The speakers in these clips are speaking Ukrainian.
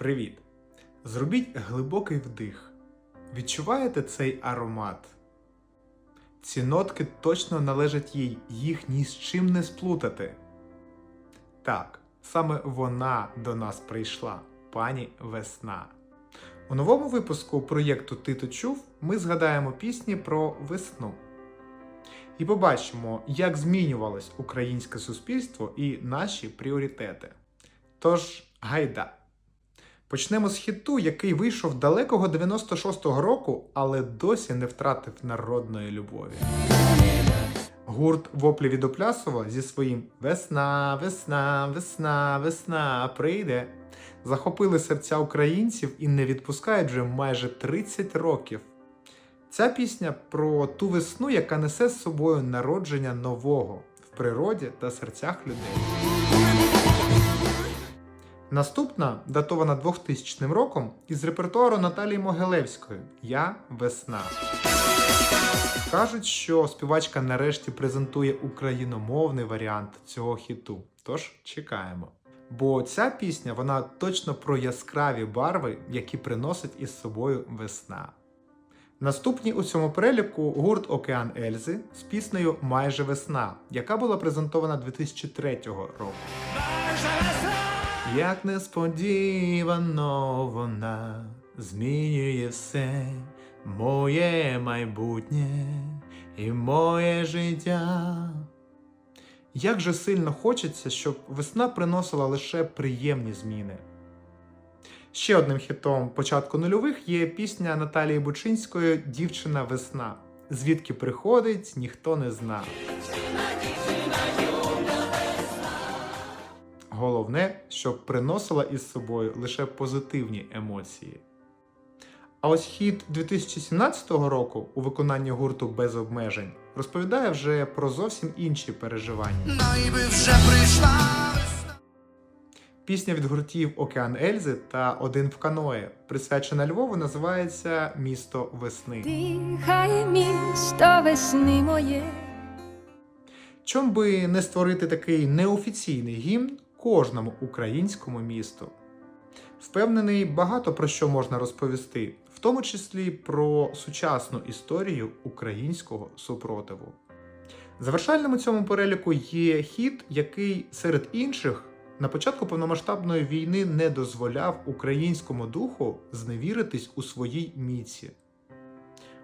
Привіт! Зробіть глибокий вдих. Відчуваєте цей аромат? Ці нотки точно належать їй, їх ні з чим не сплутати. Так, саме вона до нас прийшла, пані Весна. У новому випуску проєкту Ти то чув ми згадаємо пісні про весну. І побачимо, як змінювалось українське суспільство і наші пріоритети. Тож, гайда! Почнемо з хіту, який вийшов далекого 96-го року, але досі не втратив народної любові. Гурт Воплі від Оплясова зі своїм Весна, весна, весна, весна прийде. Захопили серця українців і не відпускають вже майже 30 років. Ця пісня про ту весну, яка несе з собою народження нового в природі та серцях людей. Наступна датована 2000 роком із репертуару Наталії Могилевської Я весна. Кажуть, що співачка нарешті презентує україномовний варіант цього хіту. Тож чекаємо. Бо ця пісня вона точно про яскраві барви, які приносить із собою весна. Наступні у цьому переліку гурт Океан Ельзи з піснею Майже весна, яка була презентована 2003 року. Як несподівано вона змінює все моє майбутнє і моє життя. Як же сильно хочеться, щоб весна приносила лише приємні зміни. Ще одним хітом початку нульових є пісня Наталії Бучинської Дівчина весна. Звідки приходить, ніхто не зна. Щоб приносила із собою лише позитивні емоції. А ось хіт 2017 року у виконанні гурту без обмежень розповідає вже про зовсім інші переживання. Ну і би вже прийшла. Пісня від гуртів Океан Ельзи та Один в каное, присвячена Львову, називається Місто весни. Дихає місто весни моє. Чом би не створити такий неофіційний гімн кожному українському місту? Впевнений, багато про що можна розповісти, в тому числі про сучасну історію українського супротиву. Завершальним у цьому переліку є хід, який серед інших на початку повномасштабної війни не дозволяв українському духу зневіритись у своїй міці.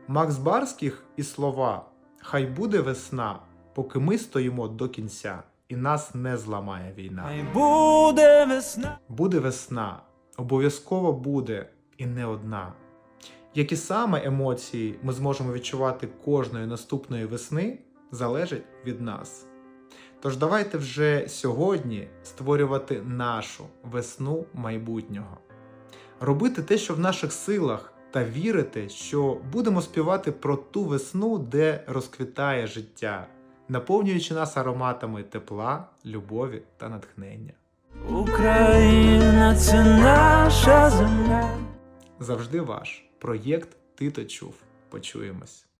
Макс Барських і слова Хай буде весна, поки ми стоїмо до кінця, і нас не зламає війна. Буде весна. Буде весна, обов'язково буде і не одна. Які саме емоції ми зможемо відчувати кожної наступної весни, залежить від нас. Тож давайте вже сьогодні створювати нашу весну майбутнього, робити те, що в наших силах, та вірити, що будемо співати про ту весну, де розквітає життя, наповнюючи нас ароматами тепла, любові та натхнення. Україна це наша земля. Завжди ваш проєкт Ти то чув. Почуємось.